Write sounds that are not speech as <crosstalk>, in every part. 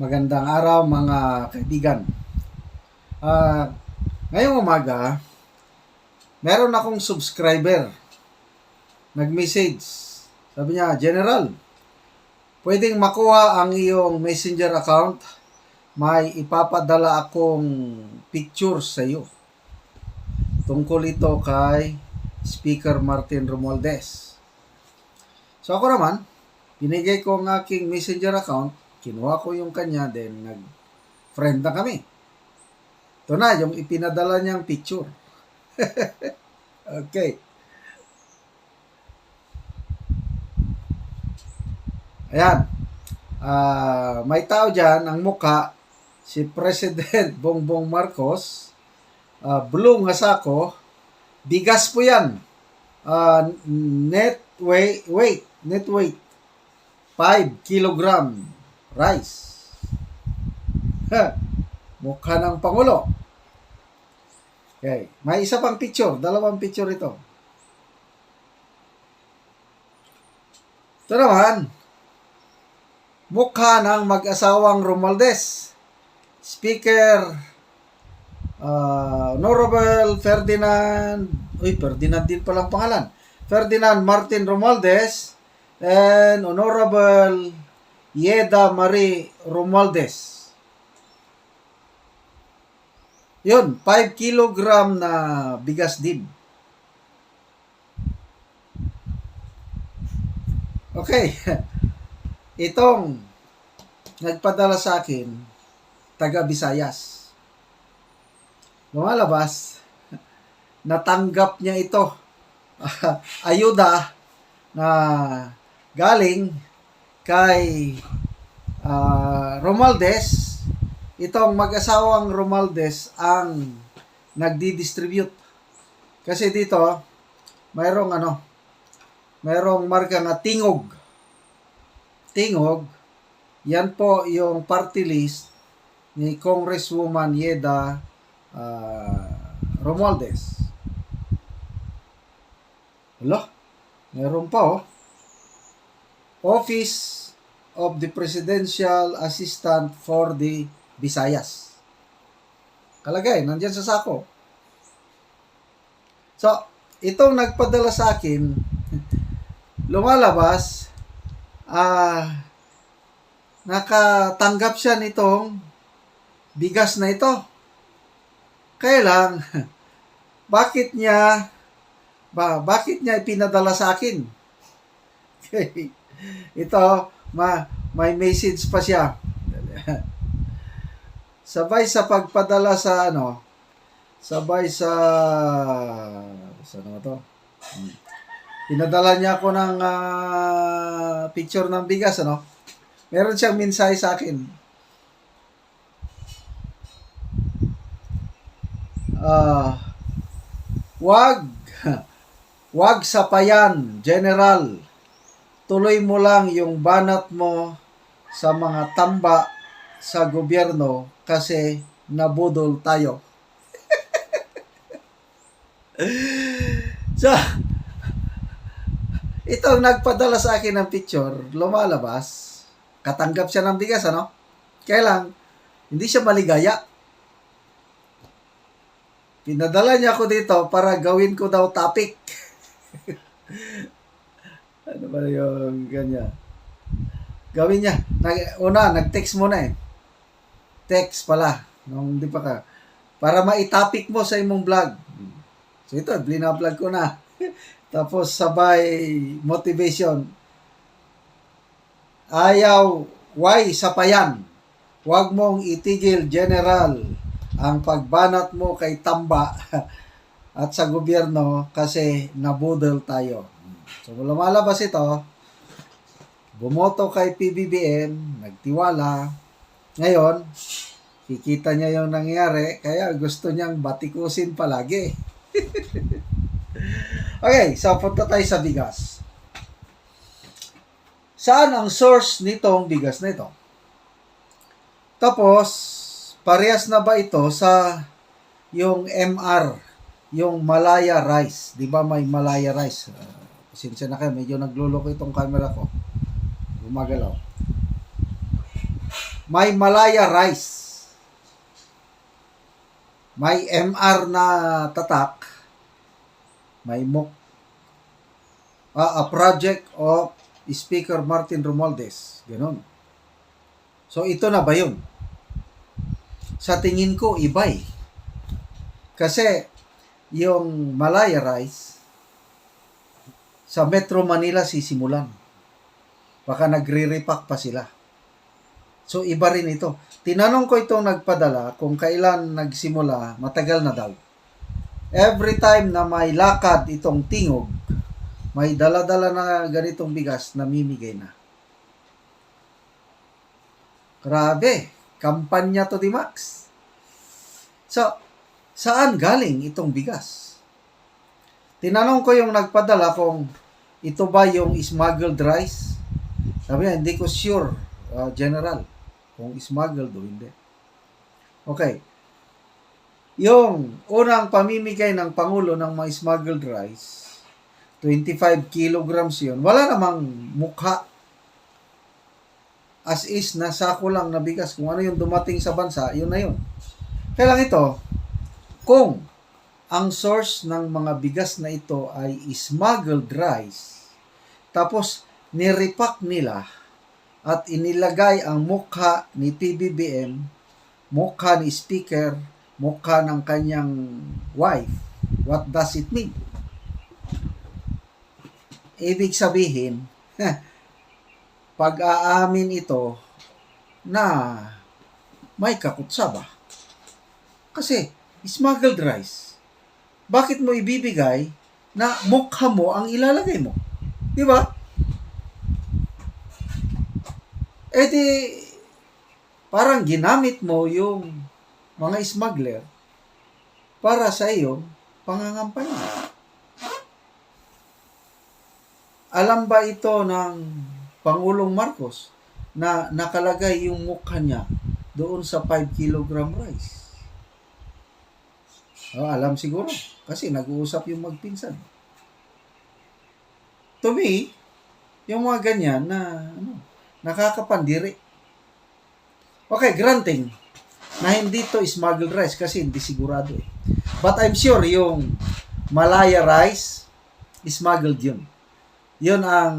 Magandang araw mga kaibigan. Ah, ngayong umaga, meron akong subscriber. Nag-message. Sabi niya, General, pwedeng makuha ang iyong messenger account. May ipapadala akong picture sa iyo. Tungkol ito kay Speaker Martin Romualdez. So ako naman, binigay ko ang aking messenger account, kinuha ko yung kanya, then nag-friend na kami. Ito na, yung ipinadala niyang picture. <laughs> okay. Ayan. Ah, may tao dyan, ang mukha, si President <laughs> Bongbong Marcos, ah, blue nga sako, bigas po yan. Ah, net weight, weight, net weight, 5 kilogram rice. Ha, mukha ng Pangulo. Okay. May isa pang picture, dalawang picture ito. Ito naman, mukha ng mag-asawang Romualdez. Speaker uh, Honorable Ferdinand, uy, Ferdinand din palang pangalan. Ferdinand Martin Romualdez and Honorable Yeda Marie Romualdez. Yun, 5 kilogram na bigas din. Okay. <laughs> Itong nagpadala sa akin, taga Visayas. Lumalabas, <laughs> natanggap niya ito. <laughs> ayuda na galing kay ah, Romualdez. Itong mag-asawang Romualdez ang nagdi-distribute. Kasi dito, mayroong ano, mayroong marka nga tingog. Tingog, yan po yung party list ni Congresswoman Yeda ah, Romualdez. Wala, meron pa oh. Office of the Presidential Assistant for the Visayas. Kalagay, nandyan sa sako. So, itong nagpadala sa akin, <laughs> lumalabas, ah, nakatanggap siya nitong bigas na ito. Kaya lang, <laughs> bakit niya, ba, bakit niya ipinadala sa akin? <laughs> ito, ma, may message pa siya. Sabay sa pagpadala sa ano, sabay sa, saan naman to? Pinadala niya ako ng ah, picture ng bigas, ano? Meron siyang mensahe sa akin. Ah, wag, <laughs> wag sapayan, General. Tuloy mo lang yung banat mo sa mga tamba sa gobyerno kasi nabudol tayo. <laughs> so, itong nagpadala sa akin ng picture, lumalabas, katanggap siya ng bigas, ano? Kaya hindi siya maligaya. Pinadala niya ako dito para gawin ko daw topic. <laughs> ano ba yung ganyan? Gawin niya. Nag, una, nag-text muna eh. Text pala. Nung di pa ka. Para ma-topic mo sa imong vlog. So ito, blina-vlog ko na. <laughs> Tapos sabay motivation. Ayaw, why sapayan? Huwag mong itigil, General, ang pagbanat mo kay Tamba <laughs> at sa gobyerno kasi nabudol tayo. So, lumalabas ito, bumoto kay PBBM, nagtiwala. Ngayon, kikita niya yung nangyari, kaya gusto niyang batikusin palagi. <laughs> okay, so punta tayo sa bigas. Saan ang source nitong bigas na ito? Tapos, parehas na ba ito sa yung MR, yung Malaya rice? Di ba may Malaya rice? Uh, pasensya na kayo, medyo nagluloko itong camera ko. Gumagalaw. may Malaya rice. May MR na tatak. May MOOC. Ah, a project of Speaker Martin Romualdez. Ganon. So, ito na ba yun? Sa tingin ko, iba eh. Kasi, yung Malaya rice, sa Metro Manila sisimulan. Baka nagre-repack pa sila. So, iba rin ito. Tinanong ko itong nagpadala kung kailan nagsimula, matagal na daw. Every time na may lakad itong tingog, may dala-dala na ganitong bigas, namimigay na. Grabe, kampanya to di Max. So, saan galing itong bigas? Tinanong ko yung nagpadala kung ito ba yung smuggled rice. Sabi niya, hindi ko sure, uh, general, kung smuggled o hindi. Okay. Yung unang pamimigay ng Pangulo ng mga smuggled rice, 25 kilograms yun. Wala namang mukha. As is, nasako lang na bigas. Kung ano yung dumating sa bansa, yun na yun. Kaya lang ito, kung ang source ng mga bigas na ito ay smuggled rice, tapos nirepack nila at inilagay ang mukha ni PBBM, mukha ni speaker, mukha ng kanyang wife, what does it mean? Ibig sabihin, <laughs> pag-aamin ito na may kakutsa ba? Kasi, smuggled rice. Bakit mo ibibigay na mukha mo ang ilalagay mo? Di ba? Eh di, parang ginamit mo yung mga smuggler para sa iyong pangangampanya. Alam ba ito ng Pangulong Marcos na nakalagay yung mukha niya doon sa 5 kilogram rice? Oh, alam siguro. Kasi nag-uusap yung magpinsan. To me, yung mga ganyan na ano, nakakapandiri. Okay, granting na hindi to smuggled rice kasi hindi sigurado eh. But I'm sure yung Malaya rice, smuggled yun. Yun ang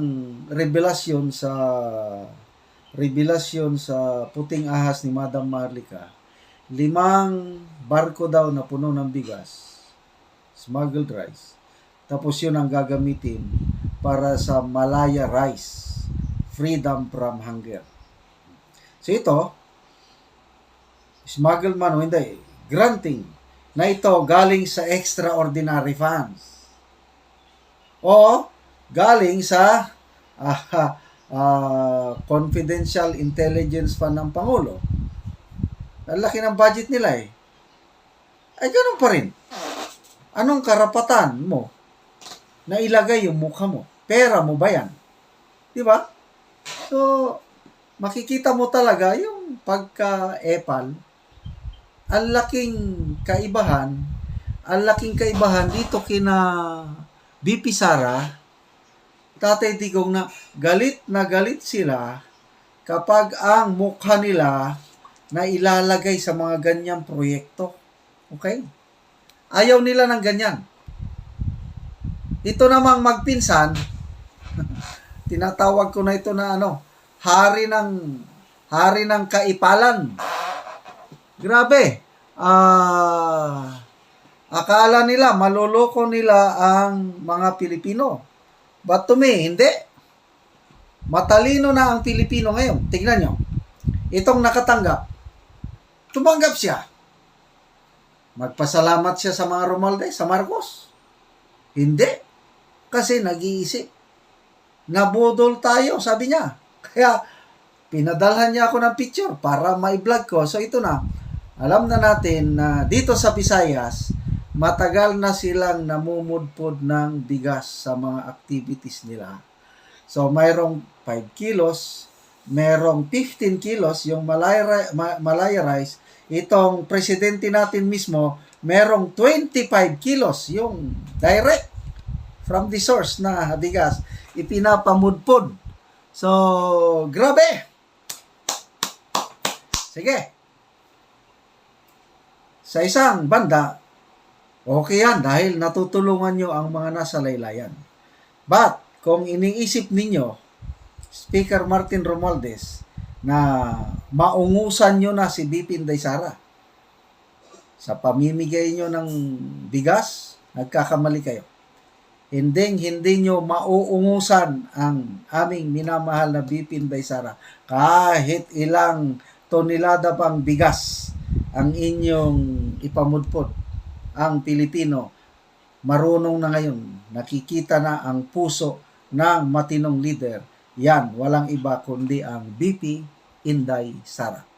revelasyon sa revelasyon sa puting ahas ni Madam Marlica. Limang barko daw na puno ng bigas, smuggled rice. Tapos yun ang gagamitin para sa Malaya rice, freedom from hunger. So ito, smuggled man o hindi, granting na ito galing sa extraordinary funds. O galing sa <laughs> ah, ah, confidential intelligence fund ng Pangulo. Ang laki ng budget nila eh. Ay, ganun pa rin. Anong karapatan mo na ilagay yung mukha mo? Pera mo ba yan? Di ba? So, makikita mo talaga yung pagka-epal, ang laking kaibahan, ang laking kaibahan dito kina BP Sara, Tatay Tigong na galit na galit sila kapag ang mukha nila na ilalagay sa mga ganyang proyekto. Okay? Ayaw nila ng ganyan. Ito namang magpinsan, <laughs> tinatawag ko na ito na ano, hari ng hari ng kaipalan. Grabe. Ah, akala nila maloloko nila ang mga Pilipino. But to me, hindi. Matalino na ang Pilipino ngayon. Tingnan nyo. Itong nakatanggap, tumanggap siya. Magpasalamat siya sa mga Romualdez, sa Marcos. Hindi. Kasi nag-iisip. Nabudol tayo, sabi niya. Kaya, pinadalhan niya ako ng picture para ma-vlog ko. So, ito na. Alam na natin na dito sa Visayas, matagal na silang namumudpod ng bigas sa mga activities nila. So, mayroong 5 kilos, merong 15 kilos, yung Malaya, Ma- Malaya rice, itong presidente natin mismo, merong 25 kilos, yung direct from the source na bigas, ipinapamudpod. So, grabe! Sige. Sa isang banda, okay yan dahil natutulungan nyo ang mga nasa laylayan. But, kung iniisip ninyo, Speaker Martin Romualdez, na maungusan nyo na si BP Sara. Sa pamimigay nyo ng bigas, nagkakamali kayo. Hindi, hindi nyo mauungusan ang aming minamahal na Inday Sara. Kahit ilang tonelada pang bigas ang inyong ipamudpod ang Pilipino marunong na ngayon. Nakikita na ang puso ng matinong leader yan walang iba kundi ang BP Inday Sara